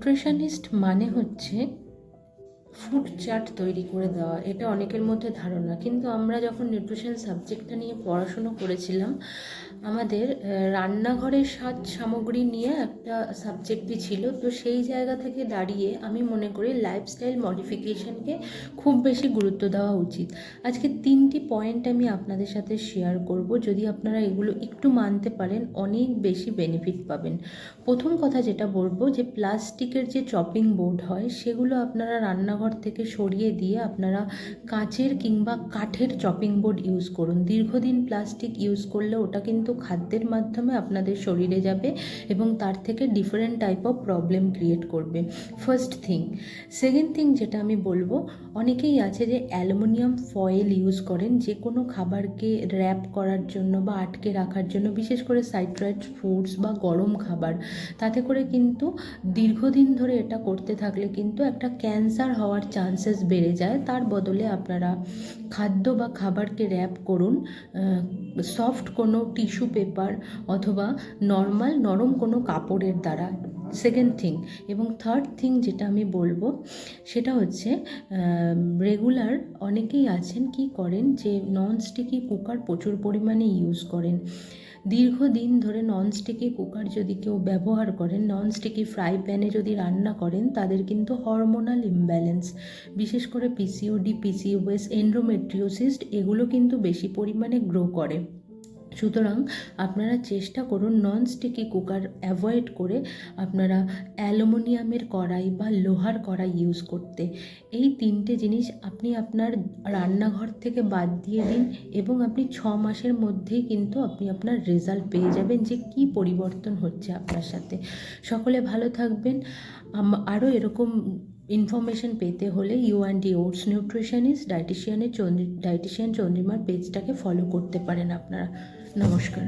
Nutritionist মানে হচ্ছে food chart তৈরি করে দেওয়া। এটা অনেকের মধ্যে ধারণা। কিন্তু আমরা যখন নিউট্রিশন সাবজেক্টটা নিয়ে পড়াশুনো করেছিলাম আমাদের রান্নাঘরের সাজ সামগ্রী নিয়ে একটা সাবজেক্টই ছিল। তো সেই জায়গা থেকে দাঁড়িয়ে আমি মনে করি লাইফস্টাইল মডিফিকেশনকে খুব বেশি গুরুত্ব দেওয়া উচিত। আজকে তিনটি পয়েন্ট আমি আপনাদের সাথে শেয়ার করব। যদি আপনারা এগুলো একটু মানতে পারেন, অনেক বেশি বেনিফিট পাবেন। প্রথম কথা যেটা বলব যে প্লাস্টিকের যে চপিং বোর্ড হয়, সেগুলো আপনারা রান্নাঘর থেকে সরিয়ে দিয়ে আপনারা কাঁচের কিংবা কাঠের চপিং বোর্ড ইউজ করুন। দীর্ঘদিন প্লাস্টিক ইউজ করলে ওটা কিন্তু খাদ্যের মাধ্যমে আপনাদের শরীরে যাবে এবং তার থেকে different type of problem create করবে। ফার্স্ট থিং সেকেন্ড থিং যেটা আমি বলব, অনেকেই আছে যে অ্যালুমিনিয়াম ফয়েল ইউজ করেন, যে কোনো খাবারকে র্যাপ করার জন্য বা আটকে রাখার জন্য, বিশেষ করে সাইট্রাইট ফুডস বা গরম খাবার। তাতে করে কিন্তু দীর্ঘদিন ধরে এটা করতে থাকলে কিন্তু একটা ক্যান্সার হওয়ার চান্সেস বেড়ে যায়। তার বদলে আপনারা খাদ্য বা খাবারকে র্যাপ করুন সফট কোনো টিস্যু পেপার অথবা নর্মাল নরম কোনো কাপড়ের দ্বারা। সেকেন্ড থিং এবং থার্ড থিং যেটা আমি বলব, সেটা হচ্ছে রেগুলার অনেকেই আছেন কি করেন যে নন স্টিকি কুকার প্রচুর পরিমাণে ইউজ করেন। দীর্ঘদিন ধরে ননস্টিকি কুকার যদি কেউ ব্যবহার করেন ননস্টিকি ফ্রাই প্যানে যদি রান্না করেন, তাদের কিন্তু হরমোনাল ইমব্যালেন্স বিশেষ করে পিসিওডি পিসিওএস এন্ড্রোমেট্রিওসিস্ট এগুলো কিন্তু বেশি পরিমাণে গ্রো করে। সুতরাং আপনারা চেষ্টা করুন নন স্টিকি কুকার অ্যাভয়েড করে আপনারা অ্যালুমিনিয়ামের কড়াই বা লোহার কড়াই ইউজ করতে। এই তিনটে জিনিস আপনি আপনার রান্নাঘর থেকে বাদ দিয়ে দিন এবং আপনি ছ মাসের মধ্যেই কিন্তু আপনি আপনার রেজাল্ট পেয়ে যাবেন যে কি পরিবর্তন হচ্ছে আপনার সাথে। সকলে ভালো থাকবেন। আরও এরকম ইনফরমেশন পেতে হলে ইউ অ্যান্ড ওটস নিউট্রিশনিস্ট ডায়েটিশিয়ানের চন্দ্রি ডায়েটিশিয়ান চন্দ্রিমার পেজটাকে ফলো করতে পারেন আপনারা। নমস্কার।